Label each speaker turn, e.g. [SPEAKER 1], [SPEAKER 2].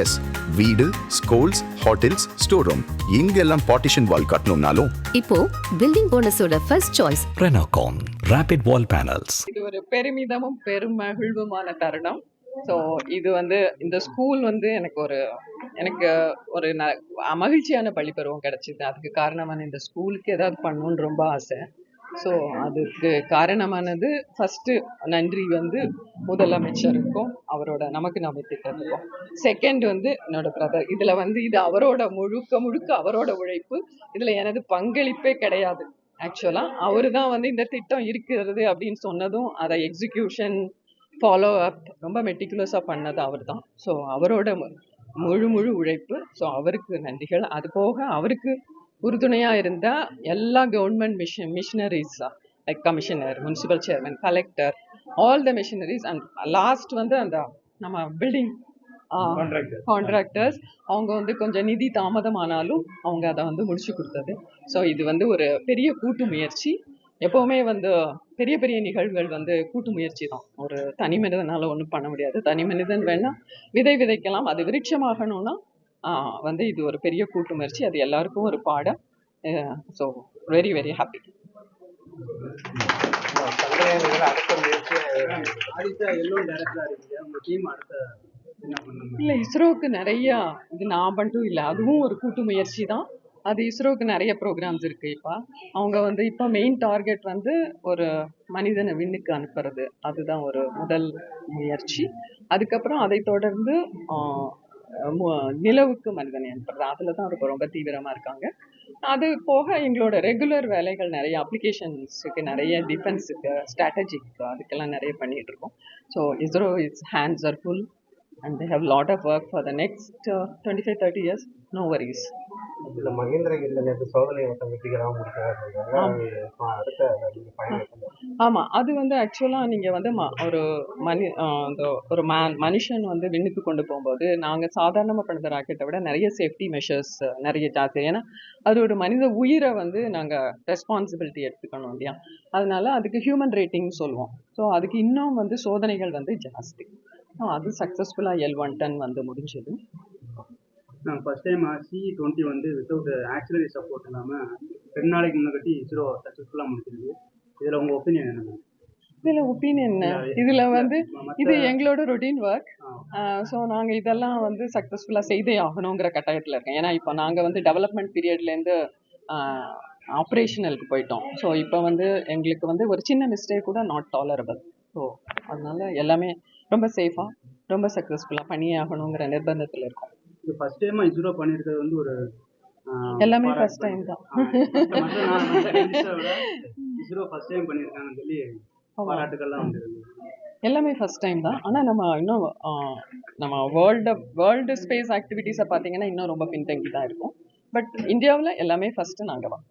[SPEAKER 1] S வீடு schools hotels store room இங்கெல்லாம் partition wall கட்டணும்னாலும்.
[SPEAKER 2] இப்போ building போனஸோட first choice
[SPEAKER 3] Renocon Rapid Wall Panels.
[SPEAKER 4] இது ஒரு பெருமிதமும் பெருமகிழ்வுமான தருணம். ஸோ இது வந்து இந்த ஸ்கூல் வந்து எனக்கு ஒரு எனக்கு ஒரு ந மகிழ்ச்சியான பள்ளி பருவம் கிடைச்சிது. அதுக்கு காரணமான இந்த ஸ்கூலுக்கு ஏதாவது பண்ணணும்னு ரொம்ப ஆசை. ஸோ அதுக்கு காரணமானது ஃபஸ்ட்டு நன்றி வந்து முதலமைச்சருக்கும் அவரோட நமக்கு நம்ம திட்டத்துக்கும். செகண்ட் வந்து என்னோட பிரதர் இதில் வந்து இது அவரோட முழுக்க முழுக்க அவரோட உழைப்பு. இதில் எனது பங்களிப்பே கிடையாது. ஆக்சுவலாக அவரு தான் வந்து இந்த திட்டம் இருக்கிறது அப்படின்னு சொன்னதும் அதை எக்ஸிக்யூஷன் ஃபாலோ அப் ரொம்ப மெட்டிகுலஸாக பண்ணது அவர் தான். ஸோ அவரோட முழு முழு உழைப்பு. ஸோ அவருக்கு நன்றிகள். அது போக அவருக்கு உறுதுணையாக இருந்தால் எல்லா government mission missionaries like commissioner municipal chairman collector all the missionaries and last வந்து அந்த நம்ம பில்டிங் கான்ட்ராக்டர்ஸ் அவங்க வந்து கொஞ்சம் நிதி தாமதமானாலும் அவங்க அதை வந்து முடிச்சு கொடுத்தது. ஸோ இது வந்து ஒரு பெரிய கூட்டு முயற்சி. எப்போவுமே வந்து பெரிய பெரிய நிகழ்வுகள் வந்து கூட்டு முயற்சி தான். ஒரு தனி மனிதனால ஒன்றும் பண்ண முடியாது. தனி மனிதன் வேணா விதை விதைக்கலாம். அது விருட்சமாகணும்னா வந்து இது ஒரு பெரிய கூட்டு முயற்சி அது எல்லாருக்கும் ஒரு பாடம். ஸோ வெரி வெரி ஹாப்பி இல்லை இஸ்ரோவுக்கு நிறையா இது நான் மட்டும் இல்லை அதுவும் ஒரு கூட்டு முயற்சி தான். அது இஸ்ரோவுக்கு நிறைய ப்ரோக்ராம்ஸ் இருக்கு இப்போ. அவங்க வந்து இப்போ மெயின் டார்கெட் வந்து ஒரு மனிதனை விண்ணுக்கு அனுப்புறது. அதுதான் ஒரு முதல் முயற்சி. அதுக்கப்புறம் அதை தொடர்ந்து ஆஹ், நிலவுக்கு மனிதன் அனுப்புறது அதில் தான் ரொம்ப ரொம்ப தீவிரமாக இருக்காங்க. அது போக எங்களோட ரெகுலர் வேலைகள் நிறைய அப்ளிகேஷன்ஸுக்கு நிறைய டிஃபென்ஸுக்கு ஸ்ட்ராட்டஜிக்கு அதுக்கெல்லாம் நிறைய பண்ணிகிட்டு இருக்கோம். So ISRO it's hands are full and they have lot of work for the next twenty five thirty years no worries
[SPEAKER 5] இந்த மகேந்திரகிரில நேற்று சோதனை ஓட்டம் வெற்றிகரமாக நீங்க பயணம்
[SPEAKER 4] ஆமாம் அது வந்து ஆக்சுவலாக நீங்கள் வந்து ஒரு மனி அந்த ஒரு மேன் மனுஷன் வந்து விண்ணுக்கு கொண்டு போகும்போது நாங்கள் சாதாரணமாக பண்ணுற ராக்கெட்டை விட நிறைய சேஃப்டி மெஷர்ஸ் நிறைய ஜாஸ்தி. ஏன்னா அது ஒரு மனித உயிரை வந்து நாங்கள் ரெஸ்பான்சிபிலிட்டி எடுத்துக்கணும் இல்லையா? அதனால அதுக்கு ஹியூமன் ரேட்டிங் சொல்லுவோம். ஸோ அதுக்கு இன்னும் வந்து சோதனைகள் வந்து ஜாஸ்தி. அது சக்ஸஸ்ஃபுல்லாக எல் ஒன் டன் வந்து முடிஞ்சது.
[SPEAKER 5] நான் ஃபர்ஸ்ட் டைம் சி டுவெண்ட்டி வந்து வித்தவுட் ஆக்சிலரி சப்போர்ட் இல்லாமல் ரெண்டு நாளைக்கு முன்னாடி இஸ்ரோ சக்ஸஸ்ஃபுல்லாக முடிச்சிருக்கு இதில் உங்கள் ஒப்பீனியன் என்ன
[SPEAKER 4] இதில் ஒப்பீனியன் இதில் வந்து இது எங்களோட ரொட்டீன் ஒர்க் ஸோ நாங்கள் இதெல்லாம் வந்து சக்ஸஸ்ஃபுல்லாக செய்தே ஆகணுங்கிற கட்டாயத்தில் இருக்கேன். ஏன்னா இப்போ நாங்கள் வந்து டெவலப்மெண்ட் பீரியட்லேருந்து ஆப்ரேஷனலுக்கு போயிட்டோம். ஸோ இப்போ வந்து எங்களுக்கு வந்து ஒரு சின்ன மிஸ்டேக் கூட நாட் டாலரபிள் ஸோ அதனால எல்லாமே ரொம்ப சேஃபாக ரொம்ப சக்ஸஸ்ஃபுல்லாக பண்ணியே ஆகணுங்கிற நிர்பந்தத்தில் இருக்கோம்.
[SPEAKER 5] இது ஃபர்ஸ்ட் டைமாக இஸ்ரோ பண்ணியிருக்கிறது வந்து ஒரு
[SPEAKER 4] எல்லாமே ஃபர்ஸ்ட் டைம் தான்.
[SPEAKER 5] இஸ்ரோ ஃபர்ஸ்ட் டைம் பண்ணியிருக்காங்கன்னு சொல்லி பாராட்டுக்கள்லாம் வந்துருக்கு
[SPEAKER 4] எல்லாமே ஃபர்ஸ்ட் டைம் தான். ஆனால் நம்ம இன்னும் நம்ம வேர்ல்டு வேர்ல்டு ஸ்பேஸ் ஆக்டிவிட்டீஸை பார்த்தீங்கன்னா இன்னும் ரொம்ப பின்தங்கி தான் இருக்கும். பட் இந்தியாவில் எல்லாமே ஃபஸ்ட்டு நாங்கள் தான்.